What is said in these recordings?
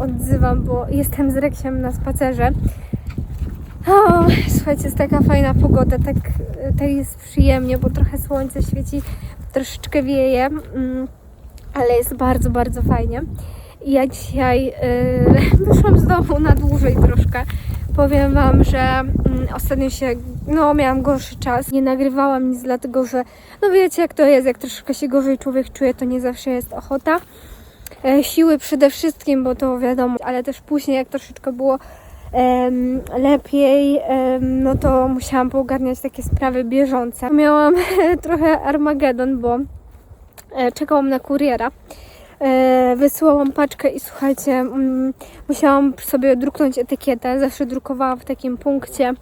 Odzywam, bo jestem z Reksiem na spacerze. O, słuchajcie, jest taka fajna pogoda, tak, tak jest przyjemnie, bo trochę słońce świeci, troszeczkę wieje, mm, ale jest bardzo, bardzo fajnie. Ja dzisiaj y, wyszłam z domu na dłużej troszkę. Powiem Wam, że mm, ostatnio się, no miałam gorszy czas. Nie nagrywałam nic, dlatego że, no wiecie jak to jest, jak troszkę się gorzej człowiek czuje, to nie zawsze jest ochota. E, siły przede wszystkim, bo to wiadomo, ale też później jak troszeczkę było lepiej, no to musiałam poogarniać takie sprawy bieżące. Miałam trochę Armagedon, bo e, czekałam na kuriera. E, wysyłałam paczkę i słuchajcie, mm, musiałam sobie druknąć etykietę. Zawsze drukowałam w takim punkcie.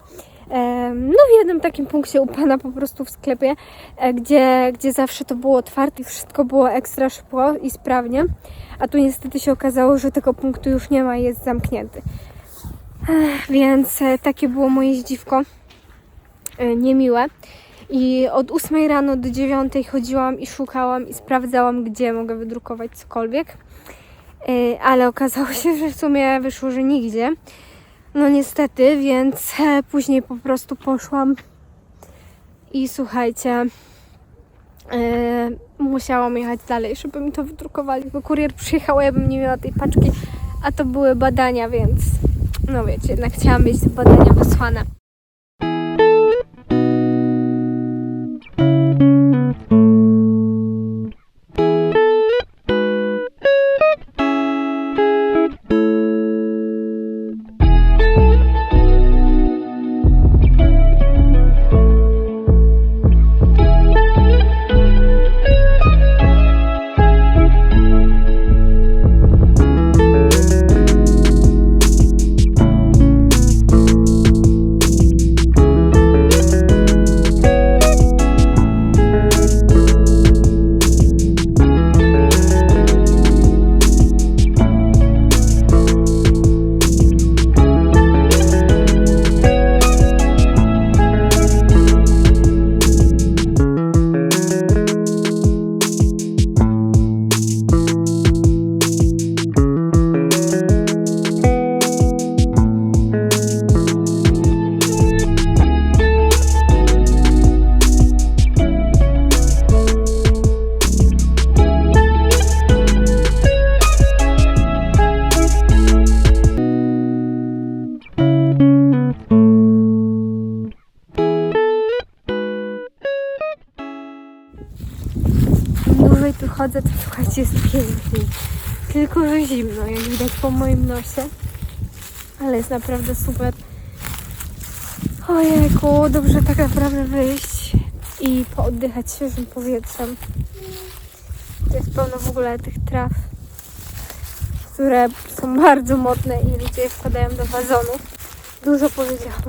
No, w jednym takim punkcie u pana po prostu w sklepie, e, gdzie, gdzie zawsze to było otwarte i wszystko było ekstra szybko i sprawnie. A tu niestety się okazało, że tego punktu już nie ma i jest zamknięty. Więc e, takie było moje zdziwko. e, Niemiłe. I od 8 rano do 9 chodziłam i szukałam i sprawdzałam, gdzie mogę wydrukować cokolwiek. Ale okazało się, że w sumie wyszło, że nigdzie. No niestety, więc e, później po prostu poszłam i słuchajcie, e, musiałam jechać dalej, żeby mi to wydrukowali. Bo kurier przyjechał, ja bym nie miała tej paczki, a to były badania, więc no wiecie, jednak chciałam mieć te badania wysłane. Chodzę, to słuchajcie, jest piękniej. Tylko, że zimno, jak widać po moim nosie. Ale jest naprawdę super. Ojejku, dobrze tak naprawdę wyjść i pooddychać świeżym powietrzem. To jest pełno w ogóle tych traw, które są bardzo modne i ludzie je wkładają do wazonów. Dużo powiedziałam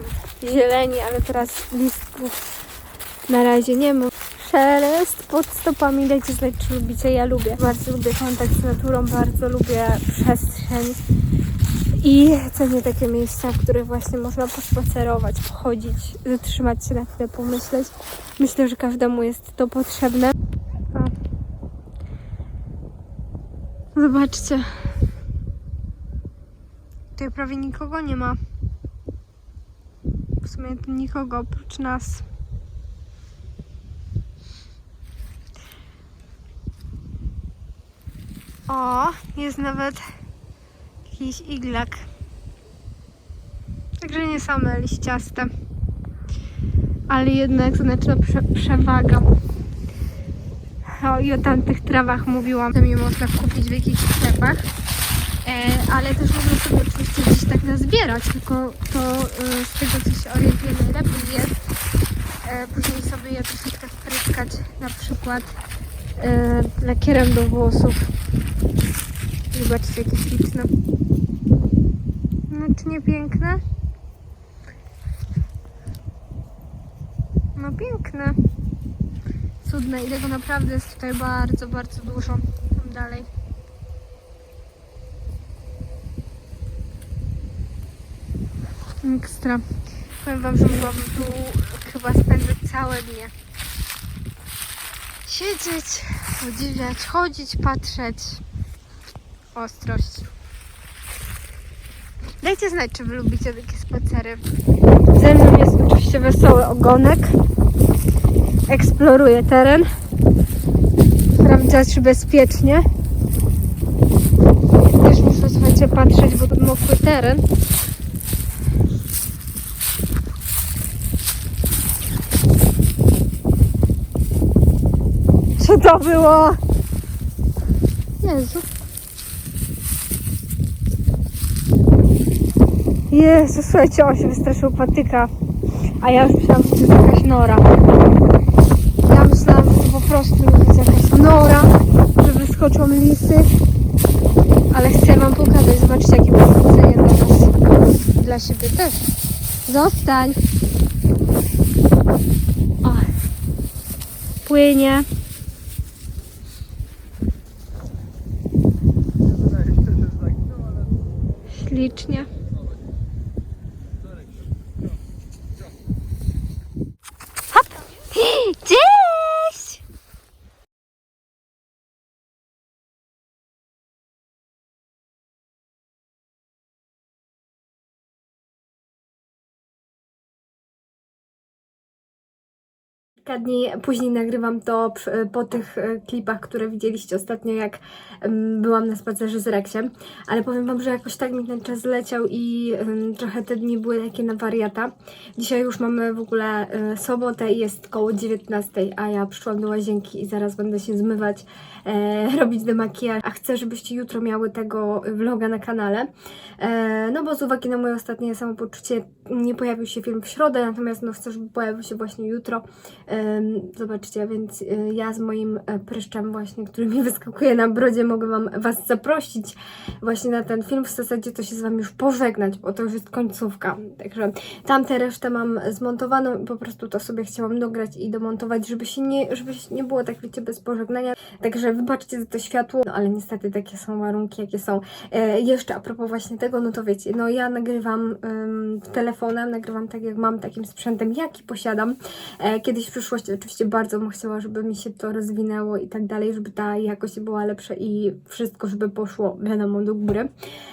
zieleni, ale teraz listków na razie nie ma. Szelest pod stopami, dajcie znać, czy lubicie. Ja lubię. Bardzo lubię kontakt z naturą, bardzo lubię przestrzeń. I cenię takie miejsca, w których właśnie można pospacerować, pochodzić, zatrzymać się na chwilę, pomyśleć. Myślę, że każdemu jest to potrzebne. Zobaczcie. Tutaj prawie nikogo nie ma. W sumie nikogo oprócz nas. O, jest nawet jakiś iglak. Także nie same liściaste. Ale jednak znaczna prze przewaga. O, i o tamtych trawach mówiłam, że mi można kupić w jakichś sklepach. E, ale też można sobie oczywiście gdzieś tak nazbierać, tylko to e, z tego co się orientuję najlepiej jest e, później sobie je troszeczkę spryskać na przykład e, lakierem do włosów. Zobaczcie jakie śliczne. No czy nie piękne? No piękne. Cudne i tego naprawdę jest tutaj bardzo, bardzo dużo. Tam dalej. Ekstra. Powiem wam, że mogłabym tu chyba spędzić całe dnie. Siedzieć, podziwiać, chodzić, patrzeć. Ostrość. Dajcie znać, czy wy lubicie takie spacery. Ze mną jest oczywiście wesoły ogonek. Eksploruję teren. Sprawdza, czy bezpiecznie. Też muszę, słuchajcie, patrzeć, bo to mokry teren. Co to było? Jezu. Jezu, słuchajcie, on się wystraszył patyka. A ja już myślałam, że to jest jakaś nora. Ja myślałam, że to po prostu jest jakaś nora, że wyskoczą lisy. Ale chcę wam pokazać, zobaczcie jakie poświęcenie dla nas. Dla siebie też. Zostań. O. Płynie. Ślicznie. Kilka dni później nagrywam to przy- po tych e, klipach, które widzieliście ostatnio, jak byłam na spacerze z Reksiem. Ale powiem Wam, że jakoś tak mi ten czas leciał i trochę te dni były takie na wariata. Dzisiaj już mamy w ogóle e, sobotę i jest koło 19, a ja przyszłam do łazienki i zaraz będę się zmywać, e, robić demakijaż. A chcę, żebyście jutro miały tego vloga na kanale. E, no bo z uwagi na moje ostatnie samopoczucie nie pojawił się film w środę, natomiast no chcę, żeby pojawił się właśnie jutro. Zobaczcie, więc y, ja z moim e, pryszczem właśnie, który mi wyskakuje na brodzie, mogę wam, Was zaprosić właśnie na ten film. W zasadzie to się z Wami już pożegnać, bo to już jest końcówka. Także tamtę resztę mam zmontowaną i po prostu to sobie chciałam dograć i domontować, żeby się nie, żeby się nie było tak, wiecie, bez pożegnania. Także wybaczcie za to światło, no ale niestety takie są warunki, jakie są. E, jeszcze a propos właśnie tego, no to wiecie, no ja nagrywam ym, telefonem, nagrywam tak jak mam, takim sprzętem, jaki posiadam. E, kiedyś w przyszłości oczywiście bardzo bym chciała, żeby mi się to rozwinęło i tak dalej, żeby ta jakość była lepsza i wszystko, żeby poszło, wiadomo, do góry.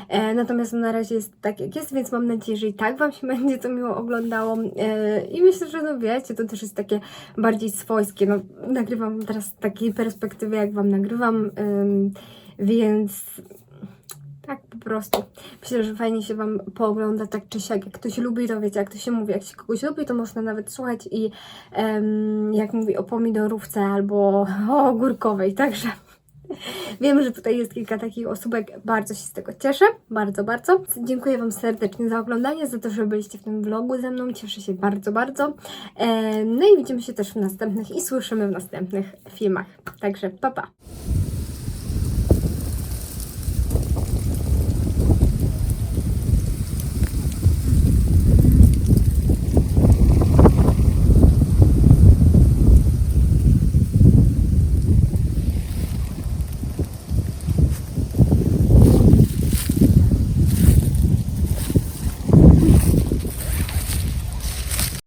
E, natomiast na razie jest tak, jak jest, więc mam nadzieję, że i tak Wam się będzie to miło oglądało. E, I myślę, że no wiecie, to też jest takie bardziej swojskie. No, nagrywam teraz z takiej perspektywy, jak Wam nagrywam, ym, więc prostu. Myślę, że fajnie się Wam poogląda tak czy siak. Jak ktoś lubi, to wiecie, jak to się mówi, jak się kogoś lubi, to można nawet słuchać i jak mówi o pomidorówce albo o ogórkowej, także wiem, że tutaj jest kilka takich osóbek, bardzo się z tego cieszę, bardzo, bardzo. Dziękuję Wam serdecznie za oglądanie, za to, że byliście w tym vlogu ze mną, cieszę się bardzo, bardzo. No i widzimy się też w następnych i słyszymy w następnych filmach, także pa pa!